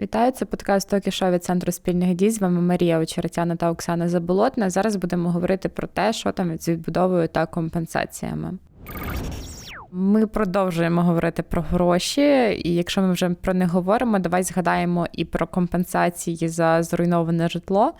Вітаю, це подкаст «Токі шоу» від центру спільних дій. З вами Марія Очеретяна та Оксана Заболотна. Зараз будемо говорити про те, що там з відбудовою та компенсаціями. Ми продовжуємо говорити про гроші, і якщо ми вже про них говоримо, давай згадаємо і про компенсації за зруйноване житло.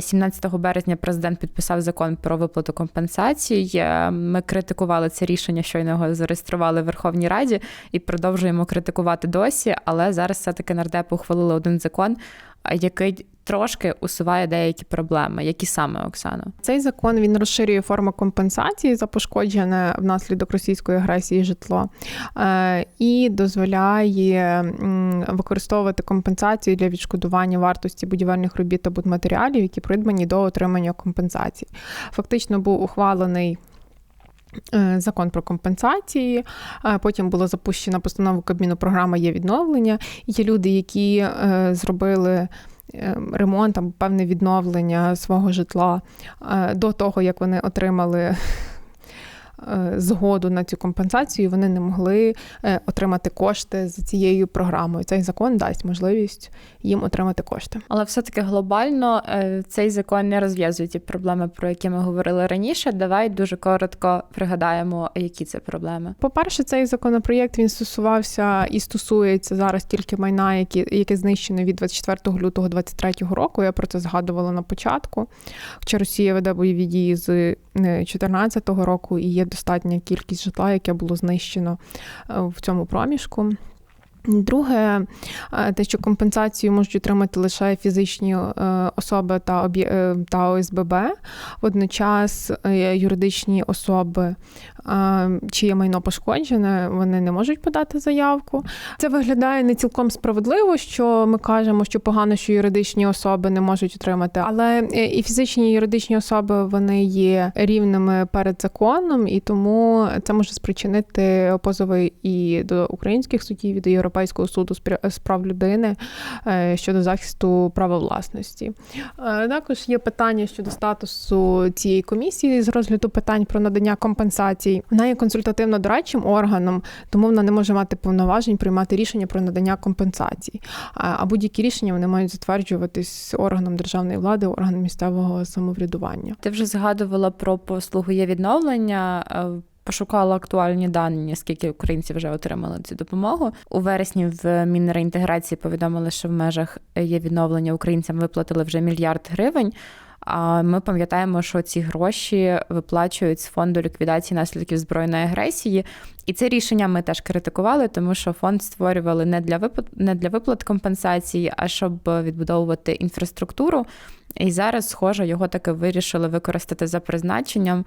17 березня президент підписав закон про виплату компенсацій. Ми критикували це рішення, щойно його зареєстрували в Верховній Раді і продовжуємо критикувати досі. Але зараз все таки нардепи ухвалили один закон, який трошки усуває деякі проблеми. Які саме Оксана? Цей закон він розширює форму компенсації за пошкоджене внаслідок російської агресії житло е, і дозволяє використовувати компенсацію для відшкодування вартості будівельних робіт та будматеріалів, які придбані до отримання компенсації. Фактично був ухвалений. Е, закон про компенсації, е, потім була запущена постанова Кабміну програма є відновлення. Є люди, які зробили ремонт там, певне відновлення свого житла е, до того, як вони отримали згоду на цю компенсацію, вони не могли е, отримати кошти за цією програмою. Цей закон дасть можливість їм отримати кошти. Але все-таки глобально е, цей закон не розв'язує ті проблеми, про які ми говорили раніше. Давай дуже коротко пригадаємо, які це проблеми. По-перше, цей законопроєкт він стосувався і стосується зараз тільки майна, які яке знищено від 24 лютого 2023 року. Я про це згадувала на початку. Хоча Росія веде бойові дії з 2014 року і є достатня кількість житла, яке було знищено е, в цьому проміжку. Друге, е, те, що компенсацію можуть отримати лише фізичні е, особи та та ОСББ, водночас юридичні особи чиє майно пошкоджене, вони не можуть подати заявку. Це виглядає не цілком справедливо, що ми кажемо, що погано, що юридичні особи не можуть отримати, але е, і фізичні і юридичні особи вони є рівними перед законом, і тому це може спричинити позови і до українських судів, і до Європейського суду з прав людини е, щодо захисту права власності. Е, також є питання щодо статусу цієї комісії з розгляду питань про надання компенсацій. Вона є консультативно-дорадчим органом, тому вона не може мати повноважень приймати рішення про надання компенсацій. А будь-які рішення вони мають затверджуватись органом державної влади, органом місцевого самоврядування. Ти вже згадувала про послугу є відновлення. Пошукала актуальні дані, скільки українців вже отримали цю допомогу. У вересні в Мінреінтеграції повідомили, що в межах є відновлення українцям виплатили вже мільярд гривень. А ми пам'ятаємо, що ці гроші виплачують з фонду ліквідації наслідків збройної агресії. І це рішення ми теж критикували, тому що фонд створювали не для виплат, не для виплат компенсації, а щоб відбудовувати інфраструктуру. І зараз, схоже, його таки вирішили використати за призначенням.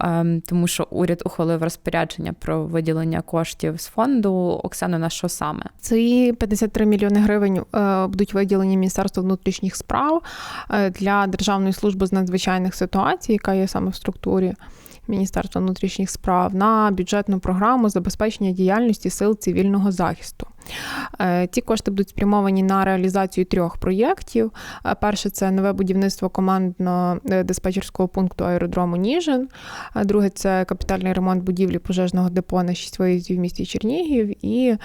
Ем, тому що уряд ухвалив розпорядження про виділення коштів з фонду. Оксана, на що саме? Ці 53 мільйони гривень е, будуть виділені Міністерству внутрішніх справ е, для Державної служби з надзвичайних ситуацій, яка є саме в структурі. Міністерства внутрішніх справ на бюджетну програму забезпечення діяльності сил цивільного захисту. Е, ці кошти будуть спрямовані на реалізацію трьох проєктів. Е, перше це нове будівництво командно-диспетчерського пункту аеродрому Ніжин. Е, друге це капітальний ремонт будівлі пожежного депо на шість виїздів в місті Чернігів. І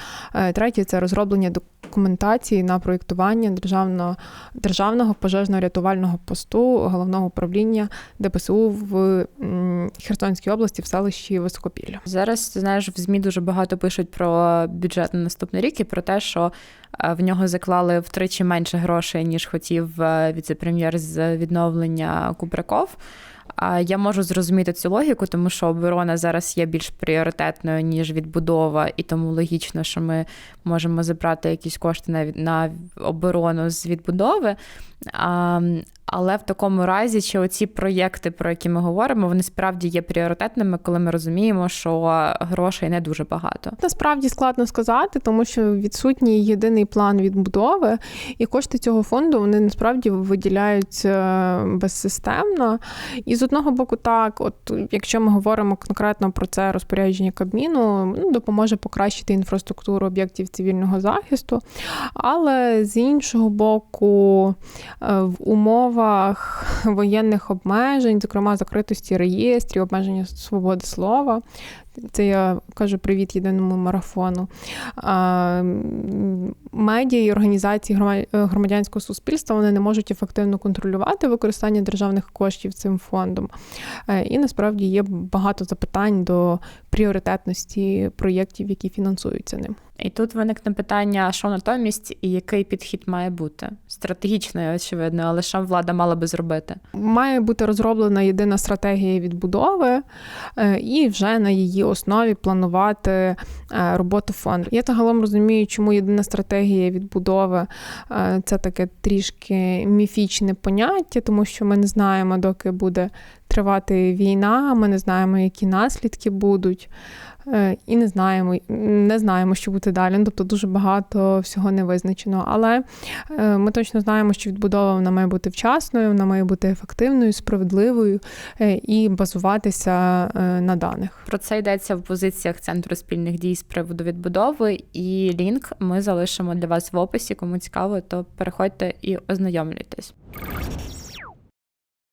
третє це розроблення документації на проєктування державного державного пожежно-рятувального посту головного управління ДПСУ в Херсонській області в селищі Високопілля. Зараз знаєш в змі дуже багато пишуть про бюджет на наступний рік і про те, що е, в нього заклали втричі менше грошей ніж хотів е, віце-прем'єр з відновлення Кубраков. Я можу зрозуміти цю логіку, тому що оборона зараз є більш пріоритетною ніж відбудова, і тому логічно, що ми можемо забрати якісь кошти на на оборону з відбудови. Але в такому разі, чи оці проєкти, про які ми говоримо, вони справді є пріоритетними, коли ми розуміємо, що грошей не дуже багато. Насправді складно сказати, тому що відсутній єдиний план відбудови, і кошти цього фонду вони насправді виділяються е, безсистемно. І з одного боку, так, от якщо ми говоримо конкретно про це розпорядження Кабміну, ну, допоможе покращити інфраструктуру об'єктів цивільного захисту, але з іншого боку, е, в умовах умовах воєнних обмежень, зокрема закритості реєстрів, обмеження свободи слова, Це я кажу привіт єдиному марафону. А, Медіа і організації е, громадянського суспільства вони не можуть ефективно контролювати використання державних коштів цим фондом. Е, І насправді є багато запитань до пріоритетності проєктів, які фінансуються ним. І тут виникне питання, що натомість і який підхід має бути стратегічний, очевидно, але що влада мала би зробити? Має бути розроблена єдина стратегія відбудови, е, і вже на її основі планувати е, роботу фонду. Я загалом розумію, чому єдина стратегія відбудови е, це таке трішки міфічне поняття, тому що ми не знаємо, доки буде тривати війна, ми не знаємо, які наслідки будуть. е, І не знаємо, не знаємо, що буде далі. Ну, Тобто дуже багато всього не визначено. Але е, ми точно знаємо, що відбудова вона має бути вчасною, вона має бути ефективною, справедливою е, і базуватися на даних. Про це йдеться в позиціях центру спільних дій з приводу відбудови, і лінк ми залишимо для вас в описі. Кому цікаво, то переходьте і ознайомлюйтесь.